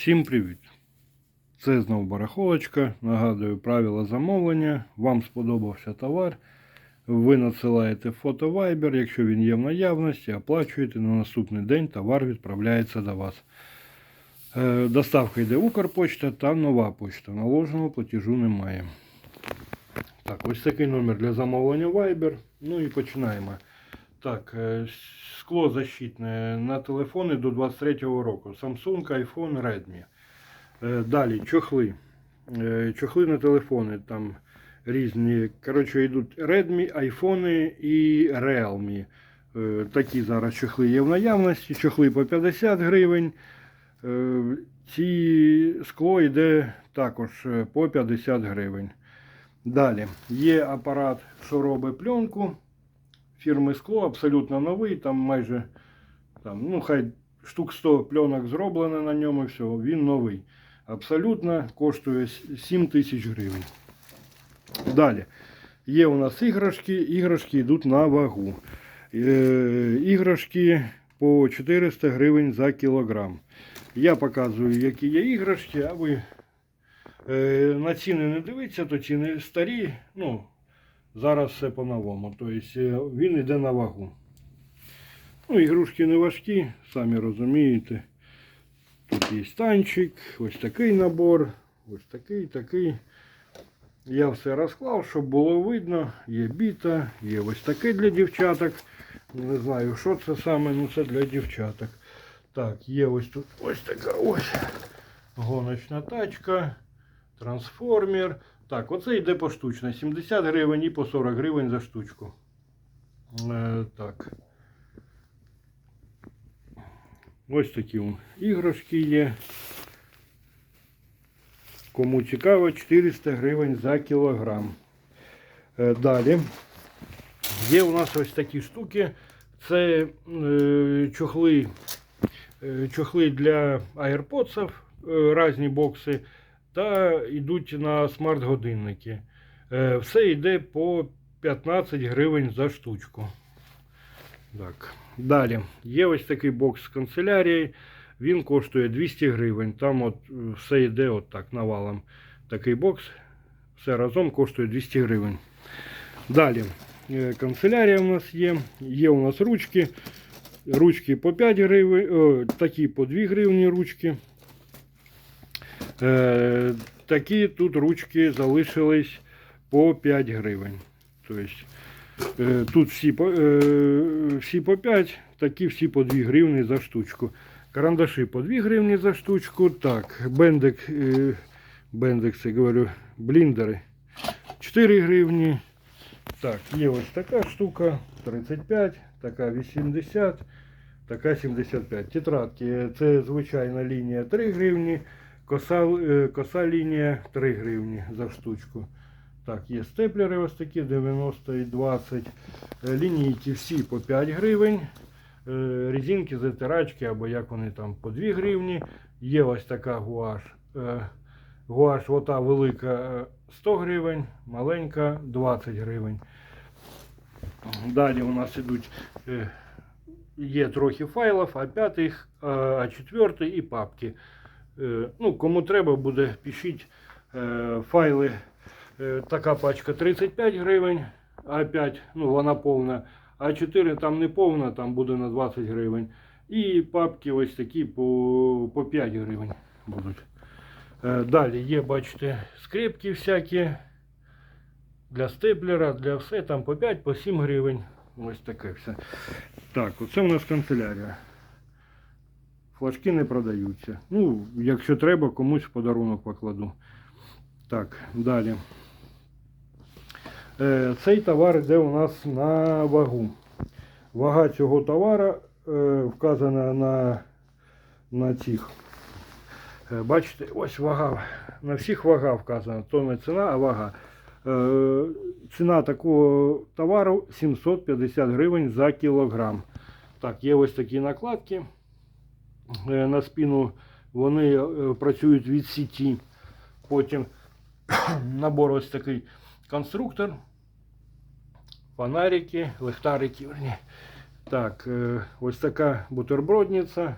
Всім привіт! Це знову барахолочка. Нагадую правила замовлення. Вам сподобався товар. Ви надсилаєте фото Viber, якщо він є в наявності, оплачуєте на наступний день товар відправляється до вас. Е, Доставка йде Укрпочта та нова почта. Наложеного платежу немає. Так, ось такий номер для замовлення Viber. Ну і починаємо. Так, е, скло защитне на телефони до 23-го року. Samsung, iPhone, Redmi. Е, Далі чохли. Е, Чохли на телефони там різні. Коротше, йдуть Redmi, iPhone і Realme. Такі зараз чохли є в наявності. Чохли по 50 гривень. Ці скло йде також по 50 гривень. Далі є апарат, що робить пленку фірми Скло, абсолютно новий, там майже там, ну, хай штук 100 пленок зроблено на ньому, все, він новий. Абсолютно коштує 7 тисяч гривень. Далі. Є у нас іграшки, іграшки йдуть на вагу. Е, іграшки по 400 гривень за кілограм. Я показую, які є іграшки, а ви е, на ціни не дивіться, то ціни старі. Ну, Зараз все по-новому. Тобто він йде на вагу. Ну, ігрушки не важкі, самі розумієте. Тут є танчик, ось такий набор, ось такий, такий. Я все розклав, щоб було видно. Є біта, є ось такий для дівчаток. Не знаю, що це саме, ну це для дівчаток. Так, є ось тут ось така ось гоночна тачка, трансформер. Так, оце йде поштучно. 70 гривень і по 40 гривень за штучку. Е, так. Ось такі іграшки є. Кому цікаво, 400 гривень за кілограм. Е, далі. Є у нас ось такі штуки. Це е, чохли, е, чохли для AirPods, е, різні бокси та йдуть на смарт-годинники. Е, Все йде по 15 гривень за штучку. Так. Далі. Є ось такий бокс з канцелярії. Він коштує 200 гривень. Там от е, все йде от так навалом. Такий бокс. Все разом коштує 200 гривень. Далі. е, Канцелярія у нас є. Є у нас ручки. Ручки по 5 гривень, о, такі по 2 гривні ручки. Е, такі тут ручки залишились по 5 гривень. Тобто, е, тут всі по, е, всі по 5, такі всі по 2 гривні за штучку. Карандаші по 2 гривні за штучку. Так, бендик, бендекс, я говорю, бліндери 4 гривні. Так, є ось така штука 35, така 80, така 75. Тетрадки, це звичайна лінія 3 гривні. Коса, е, коса лінія 3 гривні за штучку. Так, є степлери ось такі 90 і 20. Е, Лінійки всі по 5 гривень. Е, Резинки, затирачки або як вони там по 2 гривні. Є ось така гуаш. Гуаш ота велика е, 100 гривень, маленька 20 гривень. Далі у нас ідуть е, є трохи файлів, а п'ятий, а четвертий і папки. Е, Ну, кому треба буде, пишіть е, файли. Е, Така пачка 35 гривень, А5, ну вона повна, А4 там не повна, там буде на 20 гривень. І папки ось такі по, по 5 гривень будуть. Далі є, бачите, скрипки всякі для степлера, для все, там по 5, по 7 гривень. Ось таке все. Так, оце у нас канцелярія. Флажки не продаються. Ну, якщо треба, комусь в подарунок покладу. Так, далі. Е, цей товар йде у нас на вагу. Вага цього товару е, вказана на, на цих. Е, бачите, ось вага. На всіх вага вказана. То не ціна, а вага. Е, ціна такого товару 750 гривень за кілограм. Так, є ось такі накладки на спину. Вони е, працюють від сіті. Потім набор ось такий конструктор. Фонарики, лихтарики. Верні. Так, е, ось така бутербродниця.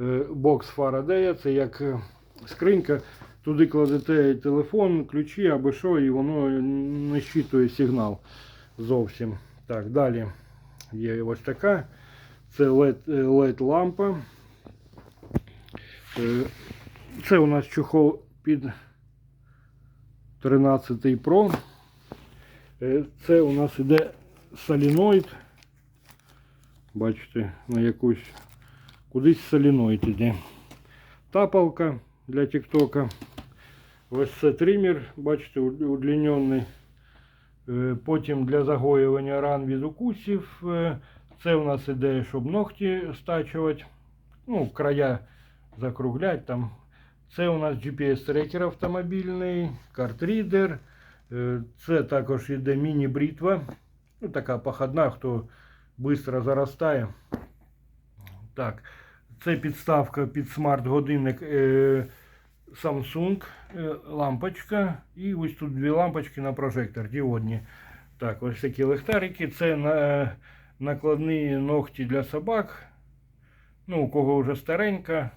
е, бокс Фарадея, це як е, скринька. Туди кладете телефон, ключі або що, і воно не щитує сигнал зовсім. Так, далі є ось така. Це LED, LED. Е, Це у нас чохол під 13 Pro. Е, Це у нас іде соліноїд. Бачите, на якусь кудись соліноїд іде. Тапалка для тіктока. Ось це тример, бачите, удлінений. Е, Потім для загоювання ран від укусів. Е, Це у нас іде, щоб ногті стачувати. Ну, края закруглять там. Це у нас GPS-трекер автомобільний, картрідер. Е, Це також іде міні-брітва. Ну, така походна, хто швидко заростає. Так, це підставка під смарт-годинник е, Samsung, е, лампочка. І ось тут дві лампочки на прожектор діодні. Так, ось такі ліхтарики. Це на, накладні ногті для собак. Ну, у кого вже старенька,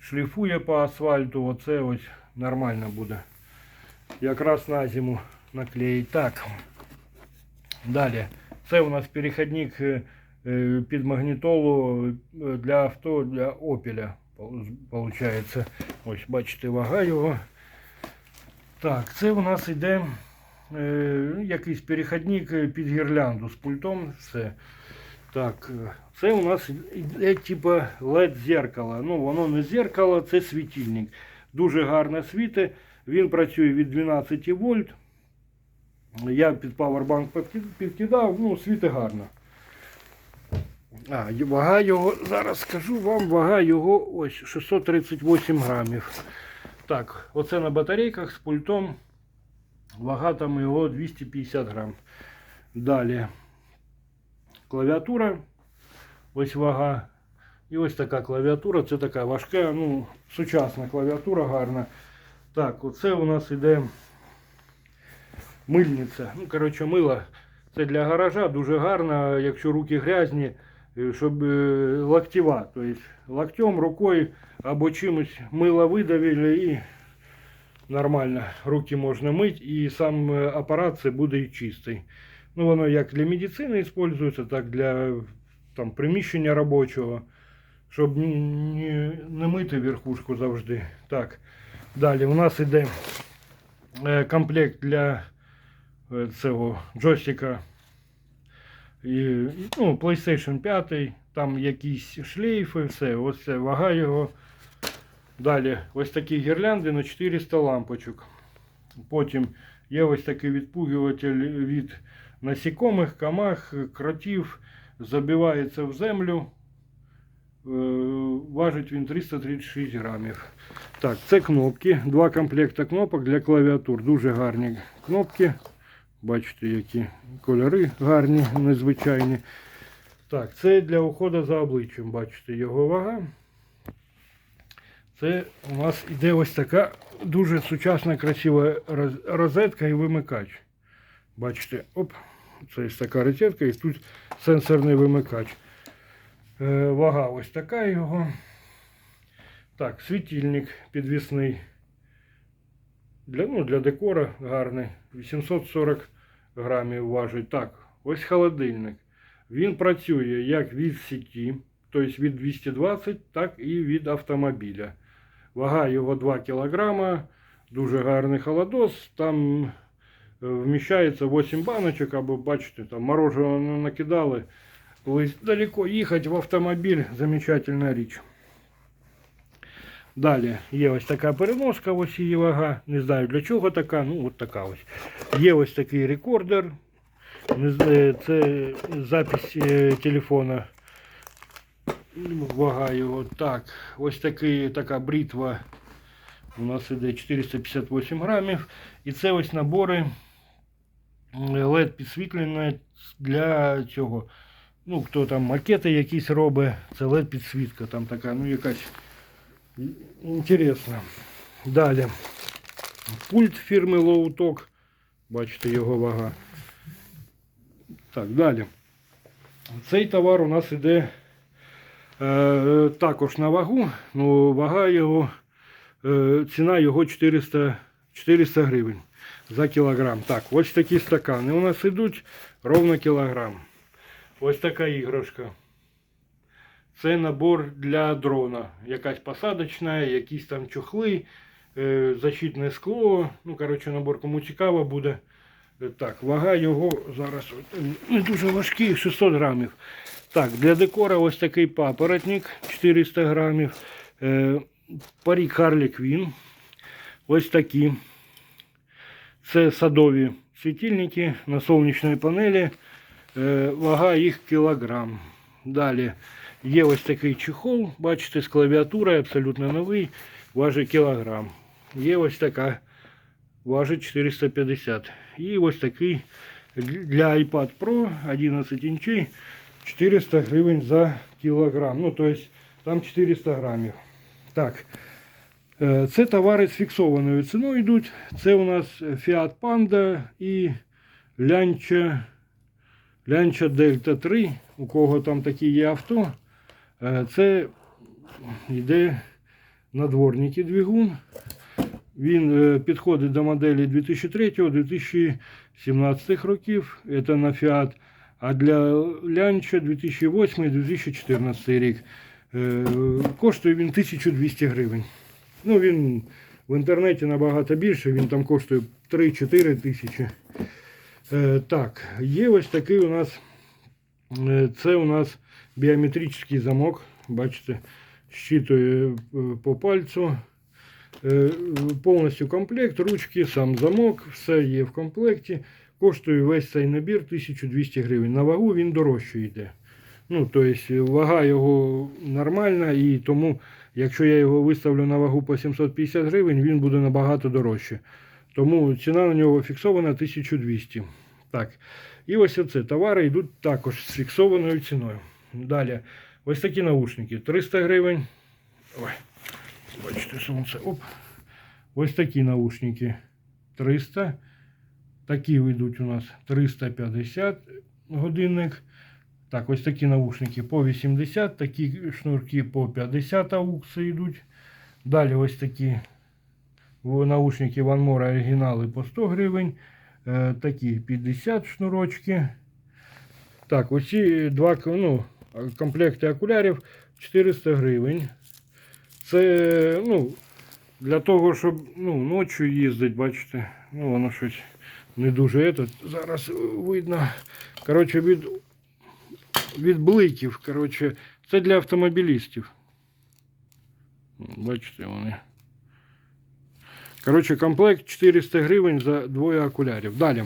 шліфує по асфальту, оце ось нормально буде. Якраз на зиму наклеїть. Так. Далі. Це у нас перехідник е, е, під магнітолу е, для авто для Opel. Получається. Ось, бачите, вага його. Так, це у нас іде е, якийсь перехідник е, під гірлянду з пультом. Все. Так, е, це у нас іде типа LED зеркало. Ну, воно не зеркало, це світильник. Дуже гарно світить. Він працює від 12 вольт. Я під павербанк підкидав, ну, світить гарно. А, вага його, зараз скажу вам, вага його ось 638 грамів. Так, оце на батарейках з пультом. Вага там його 250 грам. Далі клавіатура. Ось вага. І ось така клавіатура. Це така важка, ну, сучасна клавіатура гарна. Так, оце у нас іде мильниця. Ну, коротше, мило. Це для гаража дуже гарно, якщо руки грязні, е, щоб е, локтєва. Тобто локтем, рукою або чимось мило видавили і нормально руки можна мити. І сам е, апарат це буде чистий. Ну, воно як для медицини використовується, так для там, приміщення робочого, щоб не мити верхушку завжди. Так. Далі у нас іде е, комплект для е, цього джойстика. І, ну, PlayStation 5, там якісь шлейфи, все, ось це вага його. Далі ось такі гірлянди на 400 лампочок. Потім є ось такий відпугуватель від насікомих, камах, кротів, забивається в землю. Е, Важить він 336 грамів. Так, це кнопки. Два комплекти кнопок для клавіатур. Дуже гарні кнопки. Бачите, які кольори гарні, незвичайні. Так, це для уходу за обличчям. Бачите, його вага. Це у нас іде ось така дуже сучасна, красива розетка і вимикач. Бачите, оп, це ось така розетка і тут сенсорний вимикач. Е, вага ось така його. Так, світильник підвісний. Для, ну, для декора гарний. 840 грамів важить. Так, ось холодильник. Він працює як від сіті, тобто від 220, так і від автомобіля. Вага його 2 кг. Дуже гарний холодос. Там вміщається 8 баночок, або бачите, там мороженого накидали. Коли далеко їхати в автомобіль, замечательна річ. Далі є ось така переноска, ось її вага. Не знаю для чого така, ну от така ось. Є ось такий рекордер. Не знаю, Це запись е, телефона. Вага його. Так, ось такий, така бритва. У нас іде 458 грамів. І це ось набори LED підсвітлення для цього. Ну, хто там макети якісь робить, це LED підсвітка там така, ну якась інтересна. Далі. Пульт фірми Lowtalk. Бачите його вага. Так, далі. Цей товар у нас іде Е, також на вагу, ну, вага його, е, ціна його 400, 400 гривень за кілограм. Так, ось такі стакани у нас йдуть ровно кілограм. Ось така іграшка. Це набор для дрона. Якась посадочна, якісь там чохли, е, защитне скло. Ну, коротше, набор кому цікаво буде. Е, Так, вага його зараз не дуже важкий, 600 грамів. Так, для декора ось такий папоротник 400 грамів. Е, парік Харлі Квін. Ось такі. Це садові світильники на сонячній панелі. Е, вага їх кілограм. Далі є ось такий чехол, бачите, з клавіатурою, абсолютно новий, важить кілограм. Є ось така, важить 450. І ось такий для iPad Pro 11 інчей 400 гривень за кілограм. Ну, тобто там 400 грамів. Так. Е, Це товари з фіксованою ціною йдуть. Це у нас Fiat Panda і Lancia Delta 3. У кого там такі є авто. Е, Це йде надворники двигун. Він е, підходить до моделі 2003-2017 років. Це на Fiat. А для Lancia 2008-2014 рік. Коштує він 1200 гривень. Ну, він в інтернеті набагато більше, він там коштує 3-4 тисячі. Е, так, є ось такий у нас. е, Це у нас біометричний замок. Бачите, щитує е, по пальцю. Е, Повністю комплект, ручки, сам замок, все є в комплекті. Коштує весь цей набір 1200 гривень. На вагу він дорожче йде. Ну, тобто вага його нормальна, і тому, якщо я його виставлю на вагу по 750 гривень, він буде набагато дорожче. Тому ціна на нього фіксована 1200. Так. І ось оце товари йдуть також з фіксованою ціною. Далі, ось такі наушники 300 гривень. Ой, бачите, сонце. Оп. Ось такі наушники 300. Такі йдуть у нас 350 годинник. Так, ось такі наушники по 80, такі шнурки по 50 аукси йдуть. Далі ось такі наушники More оригінали по 100 гривень. Е, такі 50 шнурочки. Так, оці два ну, комплекти окулярів 400 гривень. Це ну, для того, щоб ну, ночі їздити, бачите, ну воно щось не дуже. Це, зараз видно. Коротше, від від бликів. Коротше, це для автомобілістів. Бачите, вони. Коротше, комплект 400 гривень за двоє окулярів. Далі.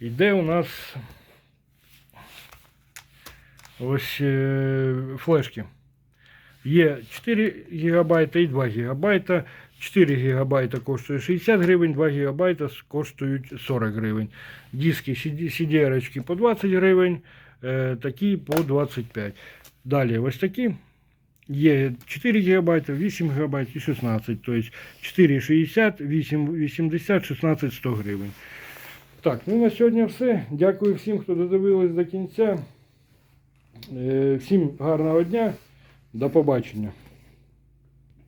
Йде у нас ось е, флешки. Є 4 ГБ і 2 ГБ. 4 ГБ коштує 60 гривень, 2 ГБ коштують 40 гривень. Диски CDR по 20 гривень, е, такі по 25. Далі ось такі. Є 4 ГБ, 8 ГБ і 16. Тобто 4,60, 8, 80, 16, 100 гривень. Так, ну на сьогодні все. Дякую всім, хто додивились до кінця. Е, Всім гарного дня. До побачення.